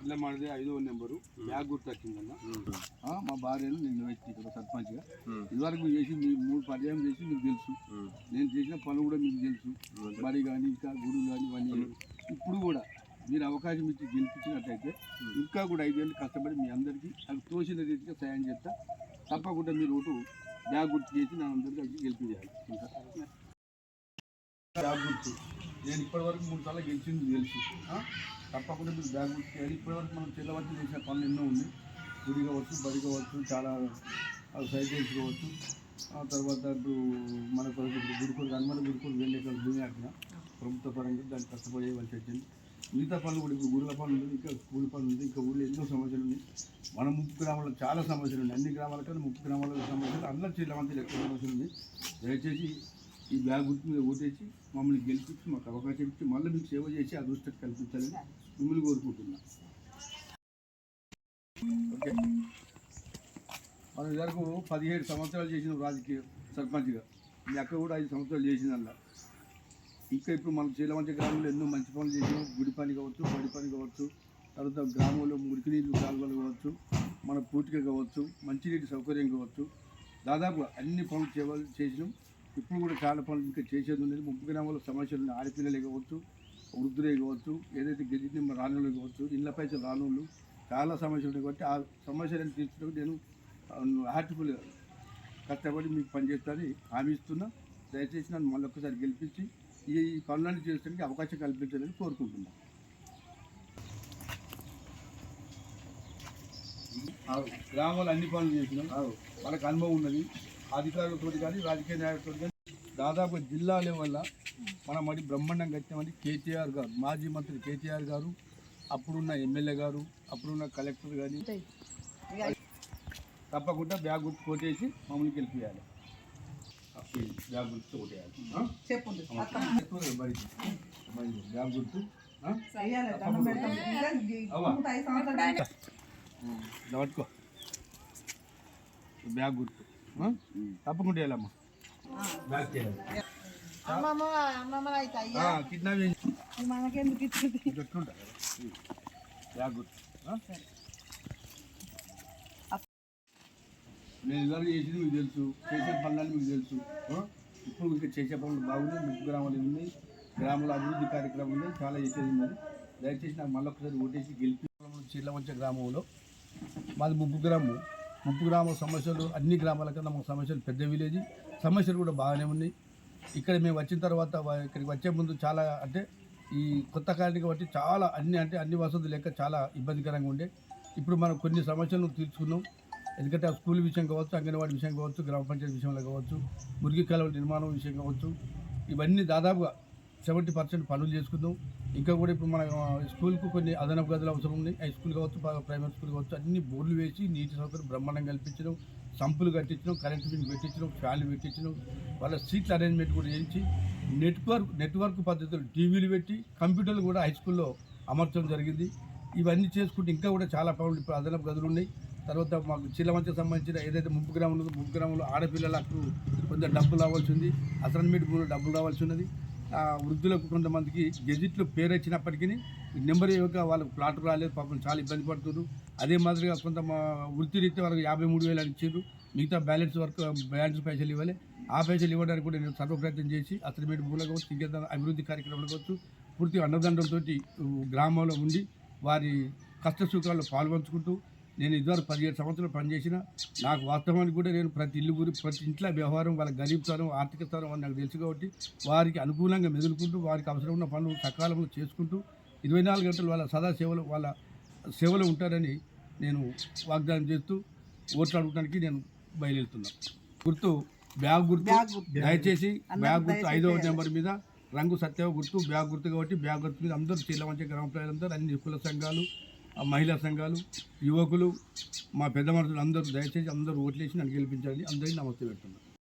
వడ్ల మాడది ఐదో number. Bag గుర్తు వచ్చిందన్న ఆ, మా భార్యను నేను వ్యక్తి ఇక్కడ సర్పంచ్గా. ఇదివరకు చేసి మీ మూడు పర్యాయం చేసి మీకు తెలుసు. నేను చేసిన పనులు కూడా మీకు తెలుసు. మరి కానీ ఇంకా గుడులు కానీ ఇవన్నీ ఇప్పుడు కూడా మీరు అవకాశం ఇచ్చి గెలిపించినట్టయితే ఇంకా కూడా ఐదేళ్ళు కష్టపడి మీ అందరికీ అది తోసిన రీతిగా సాయం చేస్తా. తప్పకుండా మీరు ఓటు బ్యాగ్ గుర్తు చేసి నా అందరికీ అది గెలిపించాలి. ఇంకా. బ్యాగ్ గుర్తు. నేను ఇప్పటివరకు మూడు సార్లు గెలిచింది తెలుసు. తప్పకుండా మీరు బ్యాగ్ గుర్తు చేయాలి. ఇప్పటివరకు మనం చెల్లవచ్చి చేసిన పనులు ఎన్నో ఉన్నాయి. గుడి కావచ్చు బడి కావచ్చు చాలా సైకిల్స్ కావచ్చు ఆ తర్వాత ఇప్పుడు మన కొరకు ఇప్పుడు గుడికొరకు హనుమాన గుడికొరకు వెళ్ళే ఇక్కడ భూమి అక్కడ ప్రభుత్వ పరంగా దాన్ని కష్టపడేయవలసి వచ్చింది. మిగతా పనులు కూడా ఇప్పుడు గురుల పనులు ఉంది ఇంకా స్కూల్ పనులు ఉంది ఇంకా ఊళ్ళో ఎన్నో సమస్యలు ఉన్నాయి. మన ముప్పు గ్రామాల్లో చాలా సమస్యలు ఉన్నాయి. అన్ని గ్రామాల కన్నా ముప్పు గ్రామాల సమస్యలు అందరి జిల్లా మంది ఎక్కువ సమస్యలు ఉంది దయచేసి ఈ బ్యాగ్ గుర్తు మీద ఓటేసి మమ్మల్ని గెలిపించి మాకు అవకాశం ఇచ్చి మళ్ళీ మీకు సేవ చేసి అదృష్టం కల్పించాలని మిమ్మల్ని కోరుకుంటున్నా. ఓకే. మన ఇదివరకు పదిహేడు సంవత్సరాలు చేసిన రాజకీయ సర్పంచ్గా. మీ అక్క కూడా ఐదు సంవత్సరాలు చేసిందల్లా. ఇంకా ఇప్పుడు మన చీలమంచి గ్రామంలో ఎన్నో మంచి పనులు చేసినాం. గుడి పని కావచ్చు బడి పని కావచ్చు తర్వాత గ్రామంలో మురికి నీళ్ళు కాలువలు కావచ్చు మన పూర్తిగా కావచ్చు మంచినీటి సౌకర్యం కావచ్చు. దాదాపు అన్ని పనులు చేయాలి చేసినాం. ఇప్పుడు కూడా చాలా పనులు ఇంకా చేసేది ఉన్నది ముప్పై గ్రామాల సమస్యలు ఉన్నాయి ఆడపిల్లలే కావచ్చు వృద్ధులే కావచ్చు ఏదైతే గెలిచిన రానులు కావచ్చు ఇళ్ళపై రానులు చాలా సమస్యలు ఉన్నాయి కాబట్టి ఆ సమస్యలను తీర్చడానికి నేను హార్ట్ఫుల్ కష్టపడి మీకు పనిచేస్తానని హామీ ఇస్తున్నా. దయచేసి నన్ను మళ్ళీ ఒక్కసారి గెలిపించి ఈ పనులన్నీ చేయడానికి అవకాశం కల్పించాలని కోరుకుంటున్నాను గ్రామాలు అన్ని పనులు చేసినాం. వాళ్ళకి అనుభవం ఉన్నది. అధికారులతో కానీ రాజకీయ నాయకులతో కానీ దాదాపు జిల్లా లెవెల్ల మన మరి బ్రహ్మాండం కట్టామని కేటీఆర్ గారు మాజీ మంత్రి కేటీఆర్ గారు అప్పుడున్న ఎమ్మెల్యే గారు అప్పుడున్న కలెక్టర్ కానీ తప్పకుండా బ్యాగ్ గుర్తు కొట్టేసి మమ్మల్ని గెలిపించాలి బ్యాగ్ గుర్తు కొట్టేయాలి? చెప్పండి. బ్యాగ్ గుర్తు పట్టుకో బ్యాగ్ గుర్తు? తప్పకుండా వెళ్ళమ్మా. బ్యాగ్ చేయాలి. కిడ్నాప్ చేసి మనకెందుకు ఇచ్చింది? పెట్టుకుంటా. బ్యాగ్ గుర్తు ఆ? నేను ఇదివరకు చేసింది మీకు తెలుసు. చేసే పనులని మీకు తెలుసు? ఇప్పుడు ఇంకా చేసే పనులు బాగున్నాయి. ముగ్గు గ్రామాలు ఉన్నాయి? గ్రామాల అభివృద్ధి కార్యక్రమం ఉన్నాయి చాలా చేసేది ఉన్నది. దయచేసి నాకు మళ్ళీ ఒకసారి ఓటేసి గెలిపి చిల్లవంచ గ్రామంలో. మాది ముప్పు గ్రామం. ముప్పు గ్రామ సమస్యలు అన్ని గ్రామాల కన్నా మాకు సమస్యలు పెద్ద విలేజ్. సమస్యలు కూడా బాగానే ఉన్నాయి. ఇక్కడ మేము వచ్చిన తర్వాత ఇక్కడికి వచ్చే ముందు చాలా అంటే ఈ కొత్త కాలనీ కాబట్టి చాలా అన్ని అంటే అన్ని వసతులు లెక్క చాలా ఇబ్బందికరంగా ఉండే. ఇప్పుడు మనం కొన్ని సమస్యలను తీర్చుకున్నాం. ఎందుకంటే ఆ స్కూల్ విషయం కావచ్చు అంగన్వాడీ విషయం కావచ్చు గ్రామ పంచాయతీ విషయంలో కావచ్చు మురికి కాలువల నిర్మాణం విషయం కావచ్చు ఇవన్నీ దాదాపుగా సెవెంటీ పర్సెంట్ పనులు చేసుకుందాం. ఇంకా కూడా ఇప్పుడు మన స్కూల్కు కొన్ని అదనపు గదులు అవసరం ఉన్నాయి. హై స్కూల్ కావచ్చు ప్రైమరీ స్కూల్ కావచ్చు అన్ని బోర్లు వేసి నీటి సౌకర్యం బ్రహ్మాండం కల్పించడం సంపులు కట్టించడం కరెంటు బిల్ పెట్టించడం ఫ్యాన్లు పెట్టించడం వాళ్ళ సీట్ల అరేంజ్మెంట్ కూడా చేయించి నెట్వర్క్ నెట్వర్క్ పద్ధతులు టీవీలు పెట్టి కంప్యూటర్లు కూడా హై స్కూల్లో అమర్చడం జరిగింది. ఇవన్నీ చేసుకుంటే ఇంకా కూడా చాలా పనులు ఇప్పుడు అదనపు గదులు ఉన్నాయి. తర్వాత మాకు చిల్లమంచకు సంబంధించిన ఏదైతే ముప్పు గ్రామం ఉందో ముప్పు గ్రామంలో ఆడపిల్లలకు కొంత డబ్బులు రావాల్సి ఉంది. అసైన్మెంట్ కూడా డబ్బులు రావాల్సి ఉన్నది. వృద్ధులకు కొంతమందికి గెజిట్లో పేరు వచ్చినప్పటికీ నెంబర్ ఇవ్వక వాళ్ళకి ప్లాట్ రాలేదు పాపం చాలా ఇబ్బంది పడుతున్నారు. అదే మాదిరిగా కొంత వృత్తిరీత్యా వృత్తి వాళ్ళకి యాభై మూడు వేలు అని ఇచ్చారు మిగతా బ్యాలెన్స్ వర్క్ బ్యాలెన్స్ పైసలు ఇవ్వాలి. ఆ పైసలు ఇవ్వడానికి కూడా నేను సర్వ ప్రయత్నం చేసి అసైన్మెంట్ మూల కావచ్చు ఇంకేత అభివృద్ధి కార్యక్రమాలు కావచ్చు పూర్తి అన్నదండంతో గ్రామంలో ఉండి వారి కష్ట సుఖాల్లో పాల్పంచుకుంటూ నేను ఇదివరకు పదిహేడు సంవత్సరాలు పనిచేసిన నాకు వాస్తవానికి కూడా నేను ప్రతి ఇల్లు గురి ప్రతి ఇంట్లో వ్యవహారం వాళ్ళ గరీబ్ స్థానం ఆర్థిక స్థానం అని నాకు తెలుసు కాబట్టి వారికి అనుకూలంగా మెదులుకుంటూ వారికి అవసరం ఉన్న పనులు సకాలంలో చేసుకుంటూ ఇరవై నాలుగు గంటలు వాళ్ళ సదా సేవలు వాళ్ళ సేవలో ఉంటారని నేను వాగ్దానం చేస్తూ ఓట్లు అడగడానికి నేను బయలుదేరుతున్నాను గుర్తు బ్యాగ్ గుర్తు. దయచేసి బ్యాగ్ గుర్తు ఐదవ. నెంబర్ మీద రంగు సత్యవ గుర్తు బ్యాగ్ గుర్తు కాబట్టి బ్యాగ్ గుర్తు మీద అందరూ చీలవంచ గ్రామ ప్రజలందరూ అన్ని కుల సంఘాలు మహిళా సంఘాలు యువకులు మా పెద్ద మనుషులు అందరూ దయచేసి అందరూ ఓట్లేసి నన్ను గెలిపించండి అందరికీ నమస్తే పెడుతున్నాను.